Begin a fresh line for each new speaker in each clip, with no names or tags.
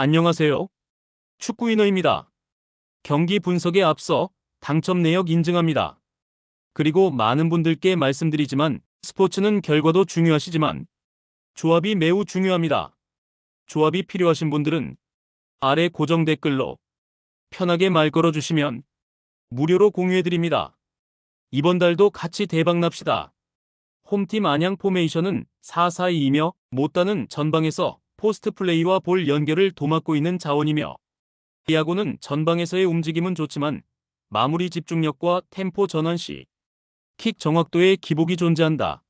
안녕하세요. 축구인어입니다. 경기 분석에 앞서 당첨 내역 인증합니다. 그리고 많은 분들께 말씀드리지만 스포츠는 결과도 중요하시지만 조합이 매우 중요합니다. 조합이 필요하신 분들은 아래 고정 댓글로 편하게 말 걸어주시면 무료로 공유해드립니다. 이번 달도 같이 대박 납시다. 홈팀 안양 포메이션은 4-4-2이며 못다는 전방에서 포스트 플레이와 볼 연결을 도맡고 있는 자원이며 야구는 전방에서의 움직임은 좋지만 마무리 집중력과 템포 전환 시 킥 정확도에 기복이 존재한다.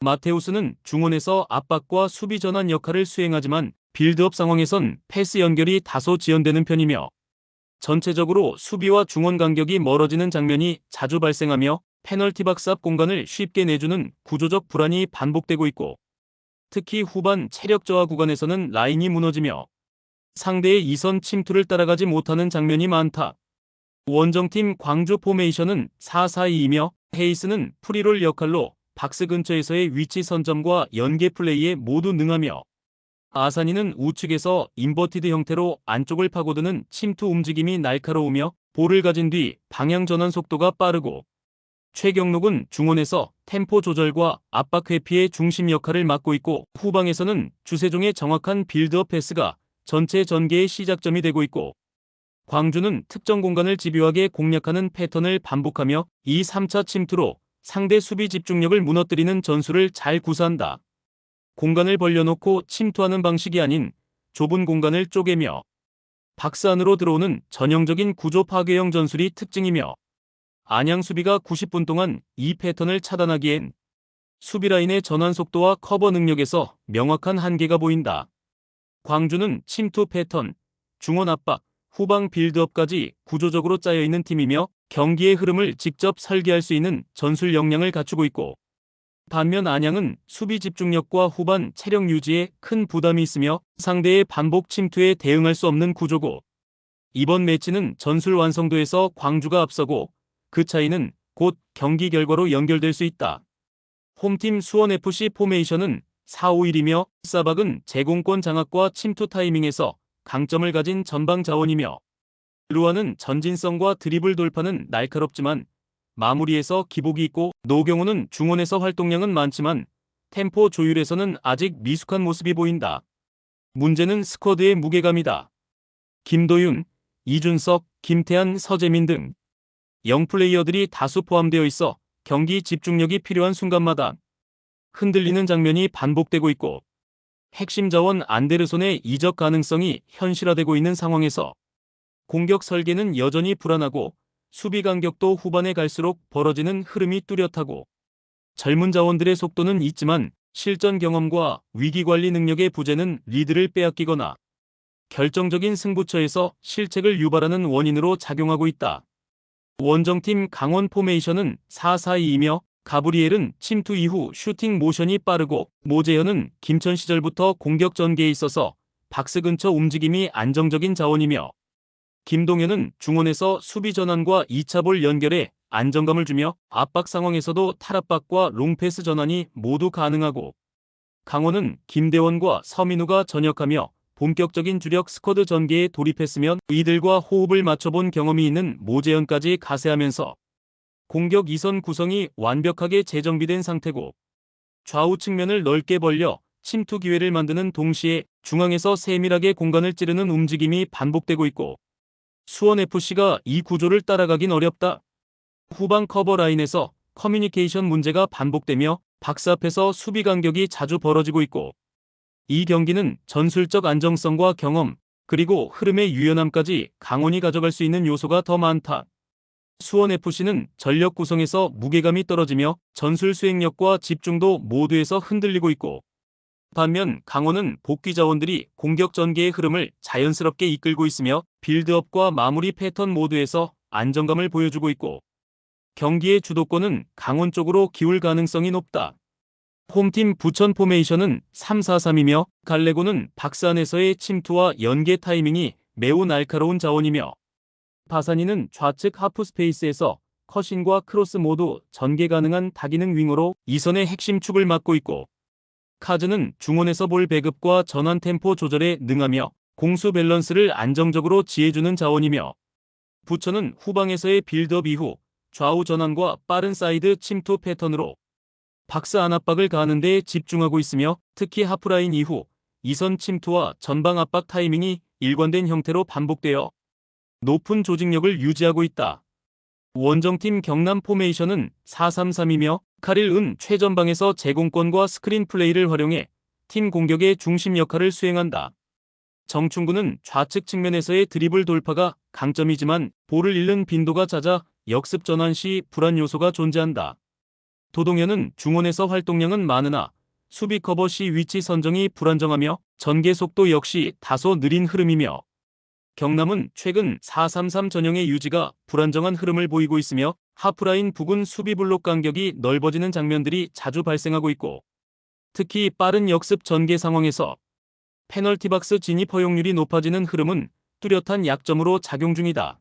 마테우스는 중원에서 압박과 수비 전환 역할을 수행하지만 빌드업 상황에선 패스 연결이 다소 지연되는 편이며 전체적으로 수비와 중원 간격이 멀어지는 장면이 자주 발생하며 페널티 박스 앞 공간을 쉽게 내주는 구조적 불안이 반복되고 있고 특히 후반 체력 저하 구간에서는 라인이 무너지며 상대의 이선 침투를 따라가지 못하는 장면이 많다. 원정팀 광주 포메이션은 4-4-2이며 헤이스는 프리롤 역할로 박스 근처에서의 위치 선점과 연계 플레이에 모두 능하며 아산이는 우측에서 인버티드 형태로 안쪽을 파고드는 침투 움직임이 날카로우며 볼을 가진 뒤 방향 전환 속도가 빠르고 최경록은 중원에서 템포 조절과 압박 회피의 중심 역할을 맡고 있고 후방에서는 주세종의 정확한 빌드업 패스가 전체 전개의 시작점이 되고 있고 광주는 특정 공간을 집요하게 공략하는 패턴을 반복하며 이 3차 침투로 상대 수비 집중력을 무너뜨리는 전술을 잘 구사한다. 공간을 벌려놓고 침투하는 방식이 아닌 좁은 공간을 쪼개며 박스 안으로 들어오는 전형적인 구조 파괴형 전술이 특징이며 안양 수비가 90분 동안 이 패턴을 차단하기엔 수비 라인의 전환 속도와 커버 능력에서 명확한 한계가 보인다. 광주는 침투 패턴, 중원 압박, 후방 빌드업까지 구조적으로 짜여 있는 팀이며 경기의 흐름을 직접 설계할 수 있는 전술 역량을 갖추고 있고 반면 안양은 수비 집중력과 후반 체력 유지에 큰 부담이 있으며 상대의 반복 침투에 대응할 수 없는 구조고 이번 매치는 전술 완성도에서 광주가 앞서고 그 차이는 곧 경기 결과로 연결될 수 있다. 홈팀 수원FC 포메이션은 4-5-1이며 사박은 제공권 장악과 침투 타이밍에서 강점을 가진 전방 자원이며 루아는 전진성과 드리블 돌파는 날카롭지만 마무리에서 기복이 있고 노경우는 중원에서 활동량은 많지만 템포 조율에서는 아직 미숙한 모습이 보인다. 문제는 스쿼드의 무게감이다. 김도윤, 이준석, 김태한, 서재민 등 영 플레이어들이 다수 포함되어 있어 경기 집중력이 필요한 순간마다 흔들리는 장면이 반복되고 있고 핵심 자원 안데르손의 이적 가능성이 현실화되고 있는 상황에서 공격 설계는 여전히 불안하고 수비 간격도 후반에 갈수록 벌어지는 흐름이 뚜렷하고 젊은 자원들의 속도는 있지만 실전 경험과 위기 관리 능력의 부재는 리드를 빼앗기거나 결정적인 승부처에서 실책을 유발하는 원인으로 작용하고 있다. 원정팀 강원 포메이션은 4-4-2이며 가브리엘은 침투 이후 슈팅 모션이 빠르고 모재현은 김천 시절부터 공격 전개에 있어서 박스 근처 움직임이 안정적인 자원이며 김동현은 중원에서 수비 전환과 2차 볼 연결에 안정감을 주며 압박 상황에서도 탈압박과 롱패스 전환이 모두 가능하고 강원은 김대원과 서민우가 전역하며 본격적인 주력 스쿼드 전개에 돌입했으면 이들과 호흡을 맞춰본 경험이 있는 모재현까지 가세하면서 공격 이선 구성이 완벽하게 재정비된 상태고 좌우 측면을 넓게 벌려 침투 기회를 만드는 동시에 중앙에서 세밀하게 공간을 찌르는 움직임이 반복되고 있고 수원FC가 이 구조를 따라가긴 어렵다. 후방 커버 라인에서 커뮤니케이션 문제가 반복되며 박스 앞에서 수비 간격이 자주 벌어지고 있고 이 경기는 전술적 안정성과 경험 그리고 흐름의 유연함까지 강원이 가져갈 수 있는 요소가 더 많다. 수원FC는 전력 구성에서 무게감이 떨어지며 전술 수행력과 집중도 모두에서 흔들리고 있고 반면 강원은 복귀 자원들이 공격 전개의 흐름을 자연스럽게 이끌고 있으며 빌드업과 마무리 패턴 모두에서 안정감을 보여주고 있고 경기의 주도권은 강원 쪽으로 기울 가능성이 높다. 홈팀 부천 포메이션은 3-4-3이며 갈레고는 박스 안에서의 침투와 연계 타이밍이 매우 날카로운 자원이며 바사니는 좌측 하프 스페이스에서 컷신과 크로스 모두 전개 가능한 다기능 윙어로 이선의 핵심 축을 맡고 있고 카즈는 중원에서 볼 배급과 전환 템포 조절에 능하며 공수 밸런스를 안정적으로 지해주는 자원이며 부천은 후방에서의 빌드업 이후 좌우 전환과 빠른 사이드 침투 패턴으로 박스 안압박을 가하는 데 집중하고 있으며 특히 하프라인 이후 이선 침투와 전방 압박 타이밍이 일관된 형태로 반복되어 높은 조직력을 유지하고 있다. 원정팀 경남 포메이션은 4-3-3이며 카릴 은 최전방에서 제공권과 스크린 플레이를 활용해 팀 공격의 중심 역할을 수행한다. 정충구는 좌측 측면에서의 드리블 돌파가 강점이지만 볼을 잃는 빈도가 잦아 역습 전환 시 불안 요소가 존재한다. 도동현은 중원에서 활동량은 많으나 수비 커버 시 위치 선정이 불안정하며 전개 속도 역시 다소 느린 흐름이며 경남은 최근 4-3-3 전형의 유지가 불안정한 흐름을 보이고 있으며 하프라인 부근 수비 블록 간격이 넓어지는 장면들이 자주 발생하고 있고 특히 빠른 역습 전개 상황에서 페널티 박스 진입 허용률이 높아지는 흐름은 뚜렷한 약점으로 작용 중이다.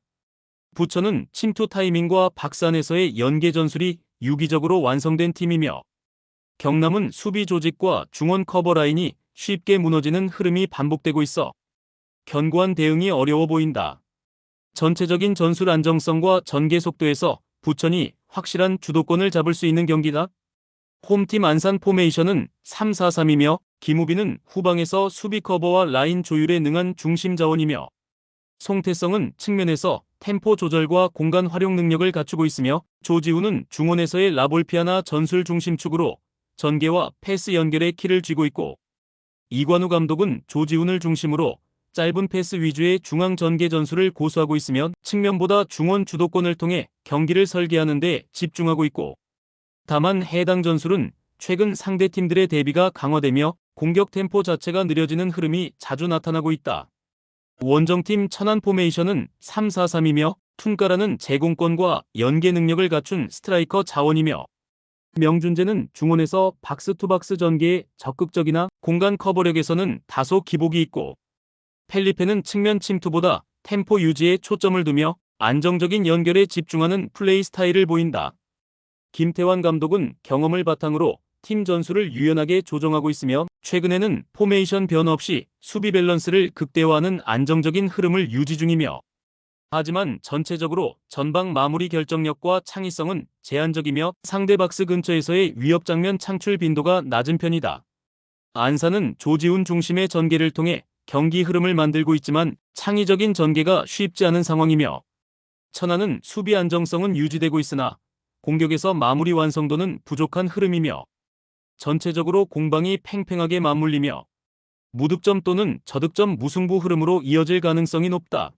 부천은 침투 타이밍과 박스 안에서의 연계 전술이 유기적으로 완성된 팀이며 경남은 수비 조직과 중원 커버 라인이 쉽게 무너지는 흐름이 반복되고 있어 견고한 대응이 어려워 보인다. 전체적인 전술 안정성과 전개 속도에서 부천이 확실한 주도권을 잡을 수 있는 경기다. 홈팀 안산 포메이션은 3-4-3이며 김우빈은 후방에서 수비 커버와 라인 조율에 능한 중심 자원이며 송태성은 측면에서 템포 조절과 공간 활용 능력을 갖추고 있으며 조지훈은 중원에서의 라볼피아나 전술 중심축으로 전개와 패스 연결의 키를 쥐고 있고 이관우 감독은 조지훈을 중심으로 짧은 패스 위주의 중앙 전개 전술을 고수하고 있으며 측면보다 중원 주도권을 통해 경기를 설계하는 데 집중하고 있고 다만 해당 전술은 최근 상대 팀들의 대비가 강화되며 공격 템포 자체가 느려지는 흐름이 자주 나타나고 있다. 원정팀 천안 포메이션은 3-4-3이며 툰까라는 제공권과 연계 능력을 갖춘 스트라이커 자원이며 명준재는 중원에서 박스투박스 전개에 적극적이나 공간 커버력에서는 다소 기복이 있고 펠리페는 측면 침투보다 템포 유지에 초점을 두며 안정적인 연결에 집중하는 플레이 스타일을 보인다. 김태환 감독은 경험을 바탕으로 팀 전술을 유연하게 조정하고 있으며 최근에는 포메이션 변화 없이 수비 밸런스를 극대화하는 안정적인 흐름을 유지 중이며 하지만 전체적으로 전방 마무리 결정력과 창의성은 제한적이며 상대 박스 근처에서의 위협 장면 창출 빈도가 낮은 편이다. 안산은 조지훈 중심의 전개를 통해 경기 흐름을 만들고 있지만 창의적인 전개가 쉽지 않은 상황이며 천안은 수비 안정성은 유지되고 있으나 공격에서 마무리 완성도는 부족한 흐름이며 전체적으로 공방이 팽팽하게 맞물리며 무득점 또는 저득점 무승부 흐름으로 이어질 가능성이 높다.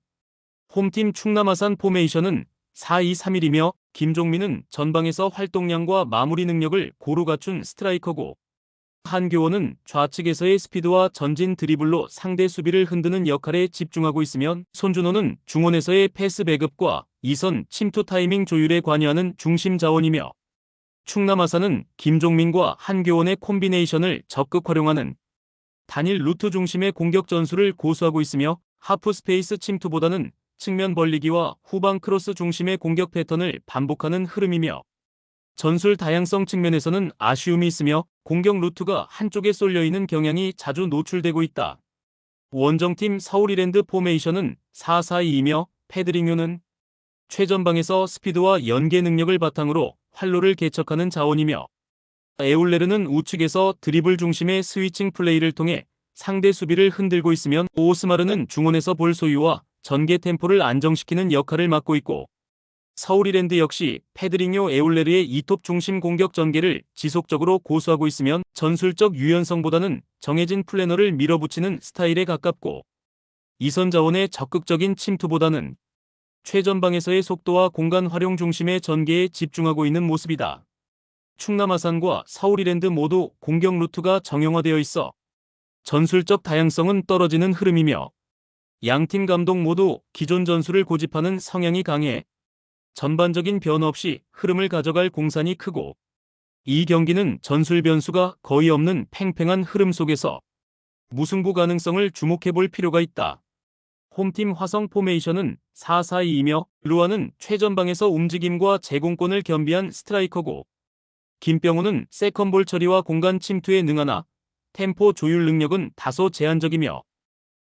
홈팀 충남아산 포메이션은 4-2-3-1이며 김종민은 전방에서 활동량과 마무리 능력을 고루 갖춘 스트라이커고 한교원은 좌측에서의 스피드와 전진 드리블로 상대 수비를 흔드는 역할에 집중하고 있으면 손준호는 중원에서의 패스 배급과 이선 침투 타이밍 조율에 관여하는 중심 자원이며 충남아산은 김종민과 한교원의 콤비네이션을 적극 활용하는 단일 루트 중심의 공격 전술을 고수하고 있으며 하프 스페이스 침투보다는 측면 벌리기와 후방 크로스 중심의 공격 패턴을 반복하는 흐름이며 전술 다양성 측면에서는 아쉬움이 있으며 공격 루트가 한쪽에 쏠려 있는 경향이 자주 노출되고 있다. 원정팀 서울이랜드 포메이션은 4-4-2이며 패드링요는 최전방에서 스피드와 연계 능력을 바탕으로 활로를 개척하는 자원이며 에울레르는 우측에서 드리블 중심의 스위칭 플레이를 통해 상대 수비를 흔들고 있으면 오스마르는 중원에서 볼 소유와 전개 템포를 안정시키는 역할을 맡고 있고 서울이랜드 역시 페드링요 에울레르의 이톱 중심 공격 전개를 지속적으로 고수하고 있으면 전술적 유연성보다는 정해진 플래너를 밀어붙이는 스타일에 가깝고 이선 자원의 적극적인 침투보다는 최전방에서의 속도와 공간 활용 중심의 전개에 집중하고 있는 모습이다. 충남아산과 서울이랜드 모두 공격 루트가 정형화되어 있어 전술적 다양성은 떨어지는 흐름이며 양팀 감독 모두 기존 전술을 고집하는 성향이 강해 전반적인 변화 없이 흐름을 가져갈 공산이 크고 이 경기는 전술 변수가 거의 없는 팽팽한 흐름 속에서 무승부 가능성을 주목해 볼 필요가 있다. 홈팀 화성 포메이션은 4-4-2이며 루아는 최전방에서 움직임과 제공권을 겸비한 스트라이커고 김병호는 세컨볼 처리와 공간 침투에 능하나 템포 조율 능력은 다소 제한적이며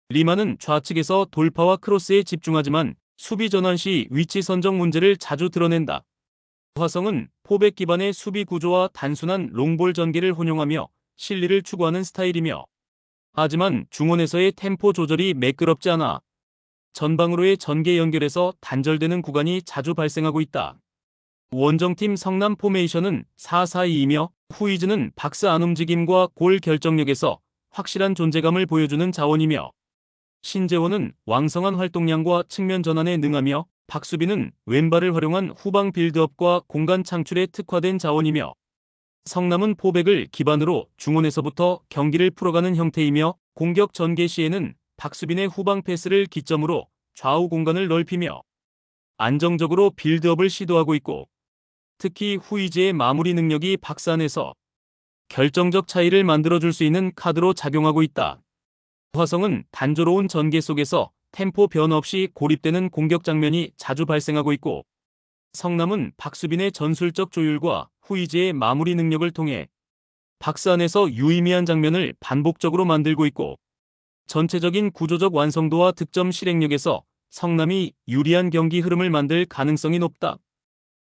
리마는 좌측에서 돌파와 크로스에 집중하지만 수비 전환 시 위치 선정 문제를 자주 드러낸다. 화성은 포백 기반의 수비 구조와 단순한 롱볼 전개를 혼용하며 실리를 추구하는 스타일이며 하지만 중원에서의 템포 조절이 매끄럽지 않아 전방으로의 전개 연결에서 단절되는 구간이 자주 발생하고 있다. 원정팀 성남 포메이션은 4-4-2이며 후이즈는 박스 안 움직임과 골 결정력에서 확실한 존재감을 보여주는 자원이며 신재원은 왕성한 활동량과 측면 전환에 능하며 박수빈은 왼발을 활용한 후방 빌드업과 공간 창출에 특화된 자원이며 성남은 포백을 기반으로 중원에서부터 경기를 풀어가는 형태이며 공격 전개 시에는 박수빈의 후방 패스를 기점으로 좌우 공간을 넓히며 안정적으로 빌드업을 시도하고 있고 특히 후이즈의 마무리 능력이 박산에서 결정적 차이를 만들어줄 수 있는 카드로 작용하고 있다. 화성은 단조로운 전개 속에서 템포 변화 없이 고립되는 공격 장면이 자주 발생하고 있고 성남은 박수빈의 전술적 조율과 후이즈의 마무리 능력을 통해 박스 안에서 유의미한 장면을 반복적으로 만들고 있고 전체적인 구조적 완성도와 득점 실행력에서 성남이 유리한 경기 흐름을 만들 가능성이 높다.